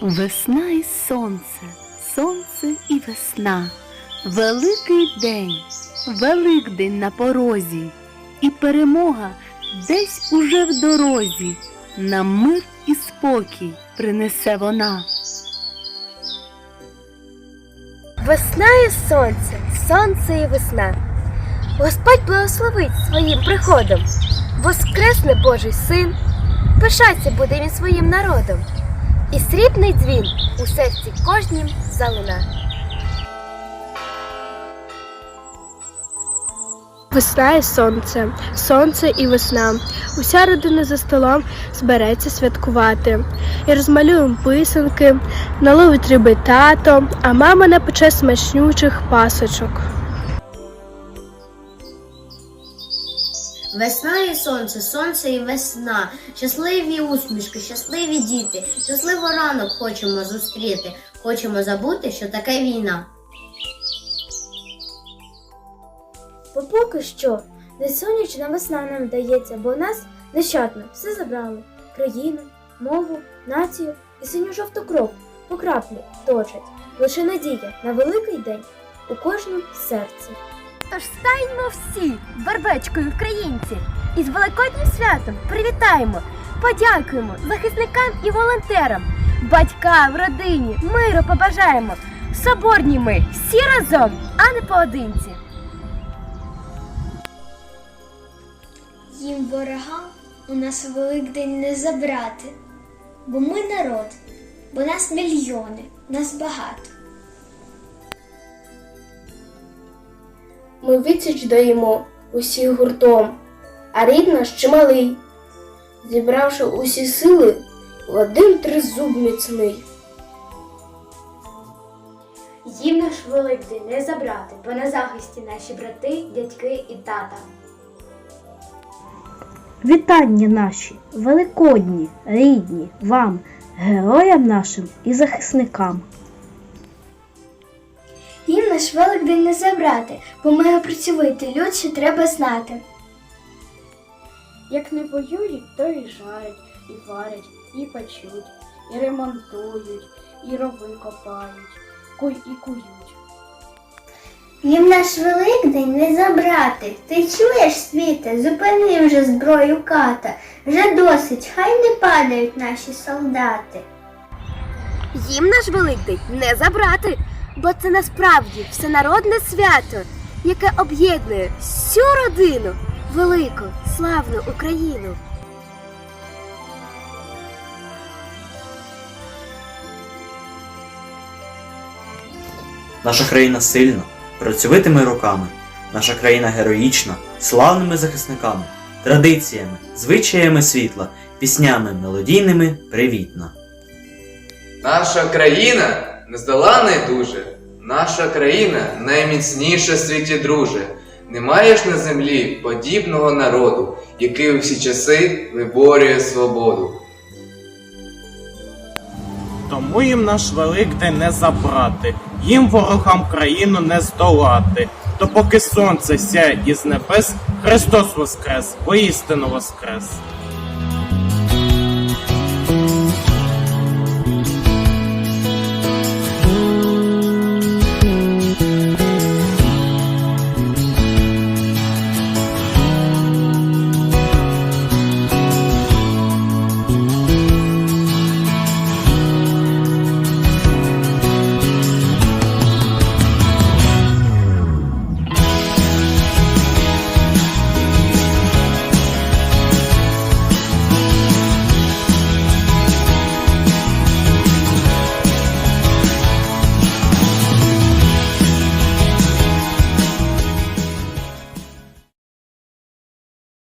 Весна і сонце, сонце і весна. Великий день, Великдень на порозі, і перемога десь уже в дорозі. Нам мир і спокій принесе вона. Весна і сонце, сонце і весна. Господь благословить своїм приходом. Воскресне Божий син, пишаться буде він своїм народом. І срібний дзвін у серці кожнім залуна. Весна і сонце, сонце і весна. Уся родина за столом збереться святкувати. І розмалюємо писанки, наловить риби тато, а мама напече смачнючих пасочок. Весна і сонце, сонце і весна, щасливі усмішки, щасливі діти, щасливо ранок хочемо зустріти, хочемо забути, що таке війна. Бо поки що не сонячна весна нам дається, бо у нас нещадно все забрали. Країну, мову, націю і синьо-жовту кров по краплі точать. Лише надія на великий день у кожному серці. Тож станьмо всі вербечкою українці і з Великоднім святом привітаємо, подякуємо захисникам і волонтерам, батькам, родині, миру побажаємо. Соборні ми всі разом, а не поодинці. Їм ворогам у нас Великдень не забрати, бо ми народ, бо нас мільйони, нас багато. Ми відсіч даємо усі гуртом, а рід наш чималий, зібравши усі сили в один тризуб міцний. Їм наш Великдень не забрати, бо на захисті наші брати, дядьки і тата. Вітання наші, великодні, рідні, вам, героям нашим і захисникам. Наш Великдень не забрати, бо ми працювати люд ще треба знати. Як не воюють, то і жарять, і варять, і печуть, і ремонтують, і рови копають, куй і кують. Їм наш Великдень не забрати. Ти чуєш, світе, зупини вже зброю ката. Вже досить, хай не падають наші солдати. Їм наш Великдень не забрати, бо це насправді всенародне свято, яке об'єднує всю родину, велику, славну Україну. Наша країна сильна, працьовитими руками. Наша країна героїчна, славними захисниками, традиціями, звичаями світла, піснями мелодійними привітна. Наша країна нездолана й дуже. Наша країна найміцніша в світі друже. Немає ж на землі подібного народу, який у всі часи виборює свободу. Тому їм наш Великдень не забрати, їм ворогам країну не здолати. Допоки сонце сяє із небес, Христос воскрес, воістину воскрес.